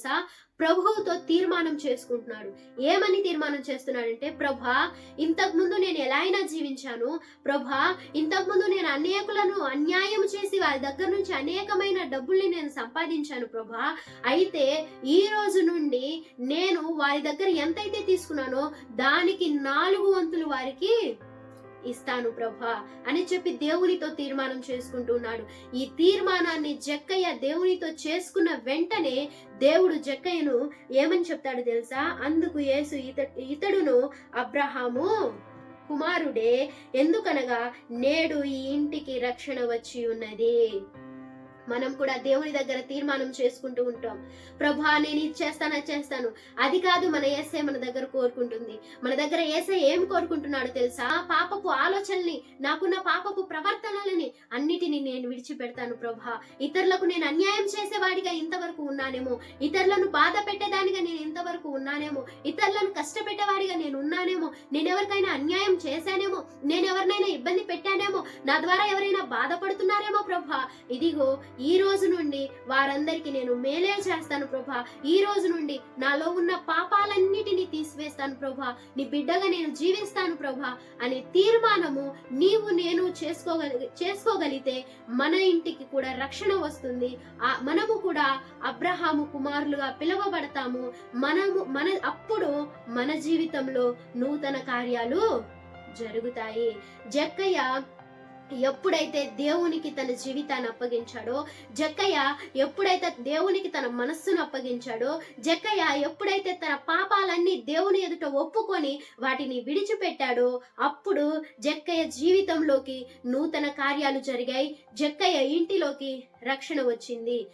తెలుసా? ప్రభువుతో తీర్మానం చేసుకుంటున్నాడు. ఏమని తీర్మానం చేస్తున్నాడంటే ప్రభా ఇంతకు ముందు నేను ఎలా అయినా జీవించాను. ప్రభా ఇంతకు ముందు నేను అనేకులను అన్యాయం చేసి వారి దగ్గర నుంచి అనేకమైన డబ్బుల్ని నేను సంపాదించాను ప్రభా. అయితే ఈ రోజు నుండి నేను వారి దగ్గర ఎంతైతే తీసుకున్నానో దానికి నాలుగు వంతులు వారికి ఇస్తాను ప్రభా అని చెప్పి దేవునితో తీర్మానం చేసుకుంటున్నాడు. ఈ తీర్మానాన్ని జక్కయ్య దేవునితో చేసుకున్న వెంటనే దేవుడు జక్కయ్యను ఏమని చెప్తాడు తెలుసా? అందుకు యేసు ఇత ఇతడును అబ్రహాము కుమారుడే ఎందుకనగా నేడు ఈ ఇంటికి రక్షణ వచ్చి ఉన్నది. మనం కూడా దేవుని దగ్గర తీర్మానం చేసుకుంటూ ఉంటాం. ప్రభా నేను ఇది చేస్తాను అది చేస్తాను. అది కాదు మన ఏసే మన దగ్గర కోరుకుంటుంది. మన దగ్గర ఏసే ఏం కోరుకుంటున్నాడో తెలుసా? పాపపు ఆలోచనల్ని నాకున్న పాపపు ప్రవర్తనలని అన్నిటిని నేను విడిచిపెడతాను ప్రభా. ఇతరులకు నేను అన్యాయం చేసేవాడిగా ఇంతవరకు ఉన్నానేమో. ఇతరులను బాధ పెట్టేదానిగా నేను ఇంతవరకు ఉన్నానేమో. ఇతరులను కష్టపెట్టేవాడిగా నేను ఉన్నానేమో. నేను ఎవరికైనా అన్యాయం చేశానేమో. నేను ఎవరినైనా ఇబ్బంది పెట్టానేమో. నా ద్వారా ఎవరైనా బాధపడుతున్నారేమో ప్రభా. ఇదిగో ఈ రోజు నుండి వారందరికీ నేను మేలే చేస్తాను ప్రభా. ఈ రోజు నుండి నాలో ఉన్న పాపాలన్నిటినీ తీసివేస్తాను ప్రభా. నీ బిడ్డగా నేను జీవిస్తాను ప్రభా అనే తీర్మానము నీవు నేను చేసుకోగలి చేసుకోగలిగితే మన ఇంటికి కూడా రక్షణ వస్తుంది. ఆ మనము కూడా అబ్రహాము కుమారులుగా పిలువబడతాము. మనము మన అప్పుడు మన జీవితంలో నూతన కార్యాలు జరుగుతాయి. జక్కయ్య ఎప్పుడైతే దేవునికి తన జీవితాన్ని అప్పగించాడో జక్కయ్య ఎప్పుడైతే దేవునికి తన మనస్సును అప్పగించాడో జక్కయ్య ఎప్పుడైతే తన పాపాలన్నీ దేవుని ఎదుట ఒప్పుకొని వాటిని విడిచిపెట్టాడో అప్పుడు జక్కయ్య జీవితంలోకి నూతన కార్యాలు జరిగాయి. జక్కయ్య ఇంటిలోకి రక్షణ వచ్చింది.